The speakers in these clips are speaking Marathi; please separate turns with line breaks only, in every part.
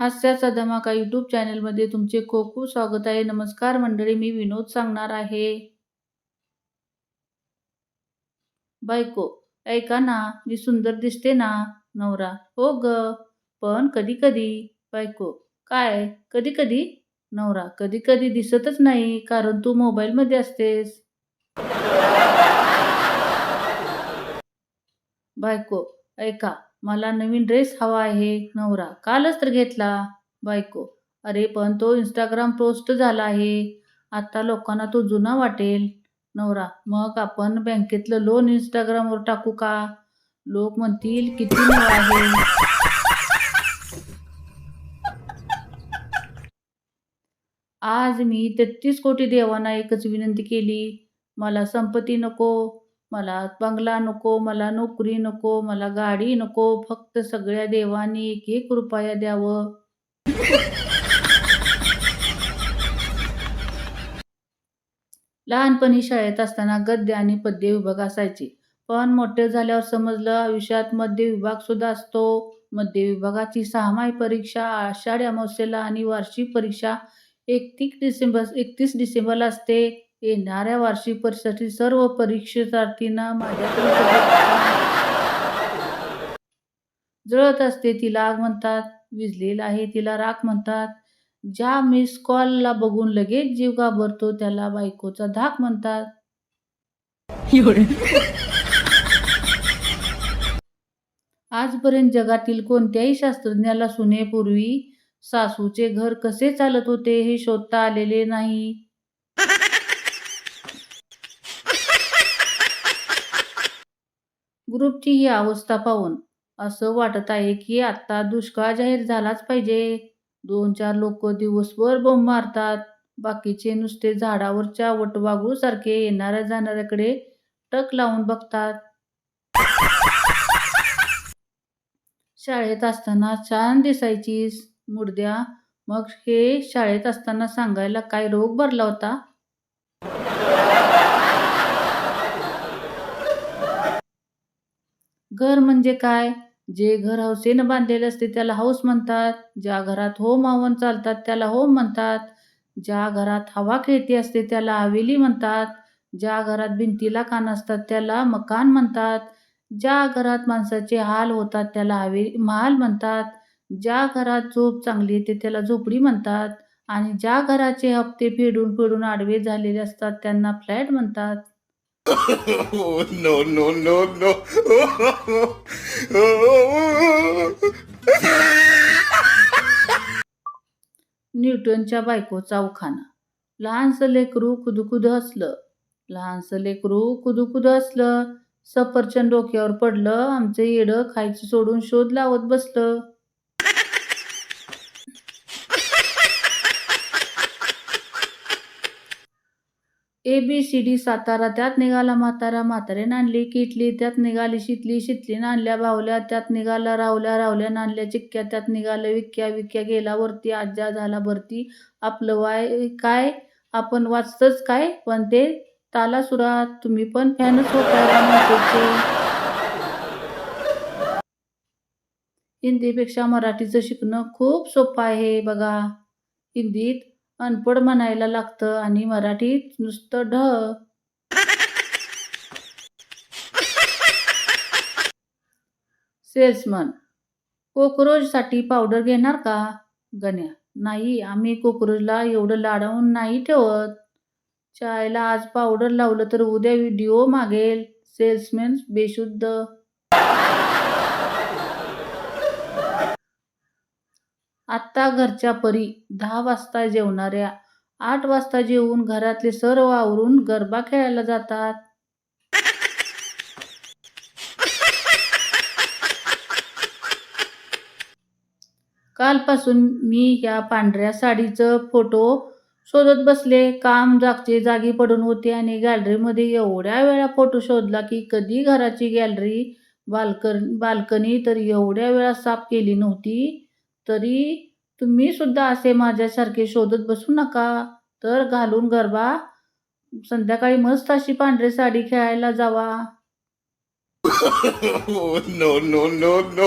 हास्याचा धमाका यूट्यूब चॅनलमध्ये तुमचे खूप खूप स्वागत आहे. नमस्कार मंडळी मी विनोद सांगणार आहे. बायको ऐका ना मी सुंदर दिसते ना नवरा. हो ग पण कधी कधी बायको. काय? कधी कधी नवरा. कधी कधी दिसतच नाही कारण तू मोबाईलमध्ये असतेस. बायको ऐका. मला नवीन ड्रेस हवा आहे नवरा. कालच तर घेतला. बायको. अरे पण तो इंस्टाग्राम पोस्ट झाला आहे. आता लोकांना तो जुना वाटेल. नवरा मग आपण बँकेतलं लोन इंस्टाग्रामवर टाकू का? लोक म्हणतील किती नवं आहे? आज मी तेहतीस कोटी देवांना एकच विनंती केली. मला संपत्ती नको. मला बंगला नको मला नोकरी नको मला गाडी नको फक्त सगळ्या देवांनी एक एक रुपया द्यावं. लहानपणी शाळेत असताना गद्य आणि पद्य विभाग असायचे. पण मोठे झाल्यावर समजलं आयुष्यात मध्य विभाग सुद्धा असतो. मध्य विभागाची सहामाही परीक्षा आषाढी अमावस्येला आणि वार्षिक परीक्षा एकतीस डिसेंबर एकतीस डिसेंबरला असते. येणाऱ्या वार्षिक परीक्षेसाठी सर्व परीक्षार्थींना माझ्याकडे. जळत असते तिला आग म्हणतात विजलेला आहे तिला राख म्हणतात. ज्या मिस कॉलला बघून लगेच जीव घाबरतो त्याला बायकोचा धाक म्हणतात. आजपर्यंत जगातील कोणत्याही शास्त्रज्ञाला सुनेपूर्वी सासूचे घर कसे चालत होते हे शोधता आलेले नाही. ग्रुपची ही अवस्था पाहून. असं वाटत आहे की आता दुष्काळ जाहीर झालाच पाहिजे. दोन चार लोक दिवसभर बोंब मारतात. बाकीचे नुसते झाडावरच्या वटवागळूसारखे येणाऱ्या जाणाऱ्याकडे टक लावून बघतात. शाळेत असताना छान दिसायचीस. मुडद्या मग हे शाळेत असताना सांगायला काय रोग भरला होता? घर म्हणजे काय? जे घर हौसेनं बांधलेले असते त्याला हौस म्हणतात. ज्या घरात होम हवन चालतात त्याला होम म्हणतात. ज्या घरात हवा खेळती असते त्याला हवेली म्हणतात. ज्या घरात भिंतीला कान असतात त्याला मकान म्हणतात. ज्या घरात माणसाचे हाल होतात त्याला हवे महाल म्हणतात. ज्या घरात झोप चांगली येते त्याला झोपडी म्हणतात. आणि ज्या घराचे हप्ते फेडून फेडून आडवे झालेले असतात त्यांना फ्लॅट म्हणतात.
no no no no.
न्यूटनच्या बायकोचा उखाणा. लहानसं लेकरू कुदुकुद हसलं. लहानसं लेकरू कुदुकुद हसलं. सफरचंद डोक्यावर पडलं. आमचं येडं खायचं सोडून शोध लावत बसलं. A B C D Satara त्यात निघाला म्हातारा म्हातारे नाणली किटली त्यात निघाली शितली शितली नाणल्या भावल्या त्यात निघाला रावल्या रावल्या नाणल्या चिक्क्या त्यात निघालं विक्या विक्या गेला वरती आज्जा झाला भरती. आपलं वाय काय? आपण वाचतच काय? पण ते ताला सुरात तुम्ही पण फॅनच होता हिंदीपेक्षा मराठीचं शिकणं खूप सोपं आहे बघा. हिंदीत अनपढ म्हणायला लागतं आणि मराठीत नुसतं ढ. सेल्समन कोक्रोचसाठी पावडर घेणार का? गण्या नाही आम्ही कोक्रोचला एवढं लाडवून नाही ठेवत. चायला आज पावडर लावलं तर उद्या व्हिडिओ मागेल. सेल्समॅन बेशुद्ध. आत्ता घरच्या परी दहा वाजता जेवणाऱ्या आठ वाजता जेवून घरातले सर्व आवरून गरबा खेळायला जातात. कालपासून मी या पांढऱ्या साडीचं फोटो शोधत बसले. काम जागचे जागी पडून होते आणि गॅलरीमध्ये एवढ्या वेळा फोटो शोधला की कधी घराची गॅलरी बाल्कन बाल्कनी तर एवढ्या वेळा साफ केली नव्हती. तरी तुम्ही सुद्धा असे माझ्यासारखे शोधत बसू नका. तर घालून गरबा. संध्याकाळी मस्त अशी पांढरी साडी खेळायला जावा.
No, no, no, no.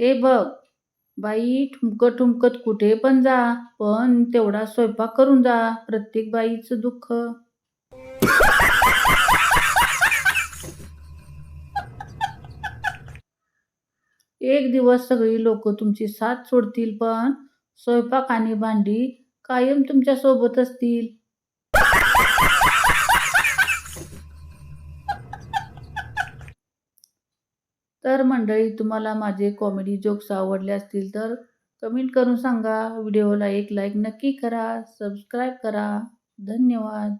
हे बघ बाई ठुमकत ठुमकत कुठे पण जा पण तेवढा स्वयंपाक करून जा प्रत्येक बाईचं दुःख. एक दिवस सगळी लोक तुमची साथ सोडतील पण स्वयंपाक आणि भांडी कायम तुमच्यासोबत असतील. तर मंडळी तुम्हाला माझे कॉमेडी जोक्स आवडले असतील तर कमेंट करून सांगा. व्हिडिओला एक लाईक नक्की करा. सबस्क्राईब करा. धन्यवाद.